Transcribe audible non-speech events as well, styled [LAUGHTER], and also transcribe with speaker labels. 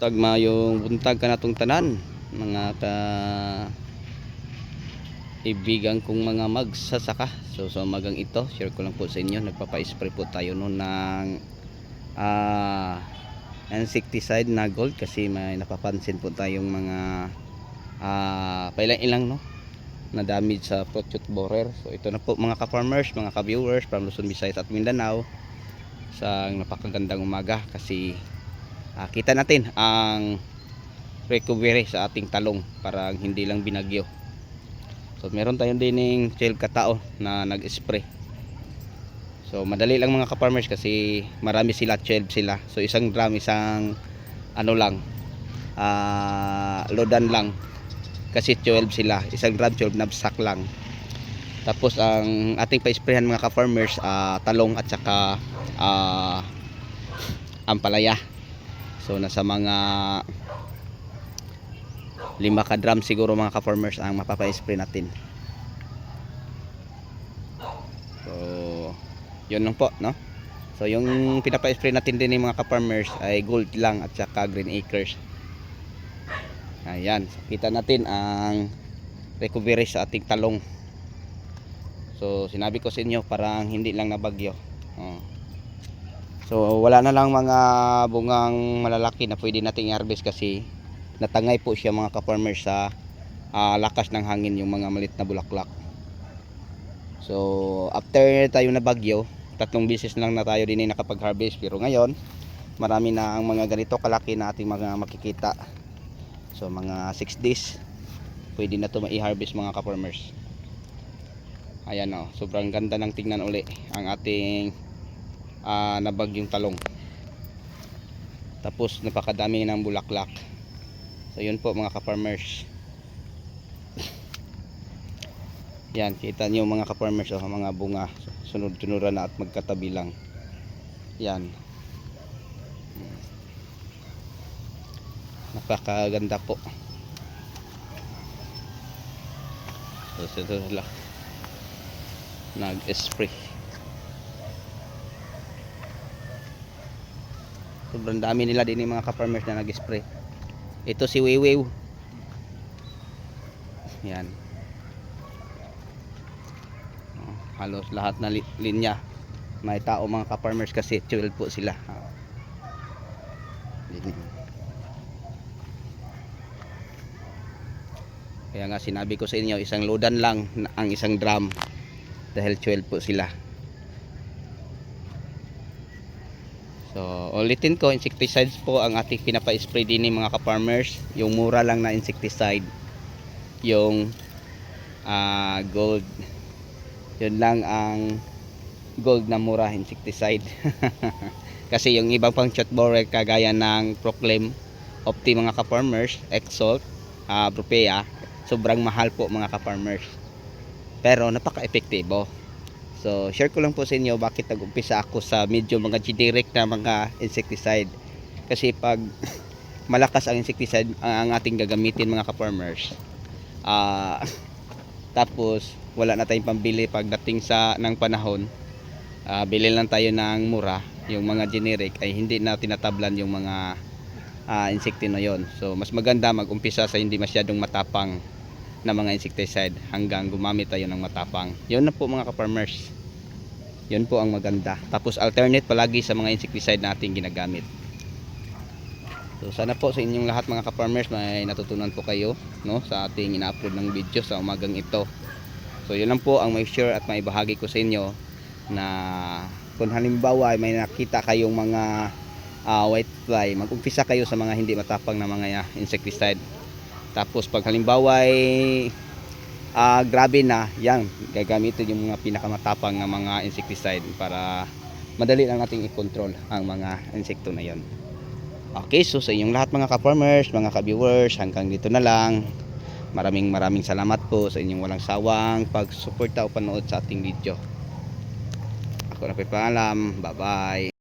Speaker 1: Tagma yung buntag ka natong tanan mga ka ibigan kong mga magsasaka. So so magang ito share ko lang po sa inyo. Nagpapa-spray po tayo noon ng ah insecticide na gold kasi may napapansin po tayong mga ah pailang-ilang no na damage sa fruit borer. So ito na po mga ka-farmers mga ka-viewers from Luzon, Visayas at Mindanao. Sa napakagandang umaga kasi ah, kita natin ang recovery sa ating talong para hindi lang binagyo. So meron tayong dining 12 katao na nag-spray. So madali lang mga ka-farmers kasi marami sila 12 sila. So isang drum isang ano lang ah, lodan lang. Kasi 12 sila. Isang drum 12 knapsack lang. Tapos ang ating pa-sprayhan mga ka-farmers ah, talong at saka ah, ampalaya so nasa mga lima ka drum siguro mga ka-farmers ang mapapa-spray natin. So yun lang po no? So yung pinapa-spray natin din ng mga ka-farmers ay gold lang at saka green acres. Ayan so, kita natin ang recovery sa ating talong. So sinabi ko sa inyo parang hindi lang nabagyo. Oh. So wala na lang mga bungang malalaki na pwede nating i-harvest kasi natangay po siya mga ka-farmers sa ah, lakas ng hangin yung mga malit na bulaklak. So after tayo na bagyo tatlong beses lang na tayo din ay nakapag-harvest. Pero ngayon marami na ang mga ganito kalaki na ating mga makikita. So mga 6 days pwede na ito mai-harvest mga ka-farmers. Ayan o sobrang ganda ng tingnan uli ang ating ah, nabagyong talong tapos napakadami ng bulaklak So yun po mga ka-farmers. [LAUGHS] Yan, kita niyo mga ka-farmers oh, mga bunga sunod-sunuran na at magkatabi lang. Yan. Napakaganda po. So ito sila. Nag-spray. Sobrang dami nila din yung mga ka-farmers na nag-spray. Ito si Wiwiw. Yan. Oh, halos lahat na li- linya. May tao mga ka-farmers kasi 12 po sila. Kaya nga sinabi ko sa inyo, isang lodan lang ang isang drum dahil 12 po sila. So, ulitin ko, insecticides po ang ating pinapa-spray din ng mga ka-farmers. Yung mura lang na insecticide. Yung ah, gold. Yun lang ang gold na mura insecticide. [LAUGHS] Kasi yung ibang pang shot borer kagaya ng Proclaim, Opti mga ka-farmers, Exalt, uh, Propea, sobrang mahal po mga ka-farmers. Pero napaka-epektibo. So, share ko lang po sa inyo bakit nag-umpisa ako sa medyo mga generic na mga insecticide. Kasi pag [LAUGHS] malakas ang insecticide ang ang ating gagamitin mga ka-farmers. Ah, [LAUGHS] tapos wala na tayong pambili pagdating sa ng panahon. Ah, bili lang tayo ng mura, yung mga generic ay hindi na tinatablan yung mga ah, insekto na yon. So, mas maganda mag-umpisa sa hindi masyadong matapang na mga insecticide hanggang gumamit tayo ng matapang. Yun na po mga ka-farmers. Yun po ang maganda. Tapos alternate palagi sa mga insecticide na ating ginagamit. So sana po sa inyong lahat mga ka-farmers may natutunan po kayo no sa ating ina-upload ng video sa umagang ito. So yun lang po ang may share at may bahagi ko sa inyo na kung halimbawa ay may nakita kayong mga ah, white fly, mag-umpisa kayo sa mga hindi matapang na mga insecticide tapos pag halimbawa ay ah, grabe na, yan, gagamitin yung mga pinakamatapang na mga insecticide para madali lang nating i-control ang mga insekto na yon. Okay, so sa inyong lahat mga ka-farmers, mga ka-viewers, hanggang dito na lang. Maraming maraming salamat po sa inyong walang sawang pagsuporta o panood sa ating video. Ako na po paalam. Bye-bye.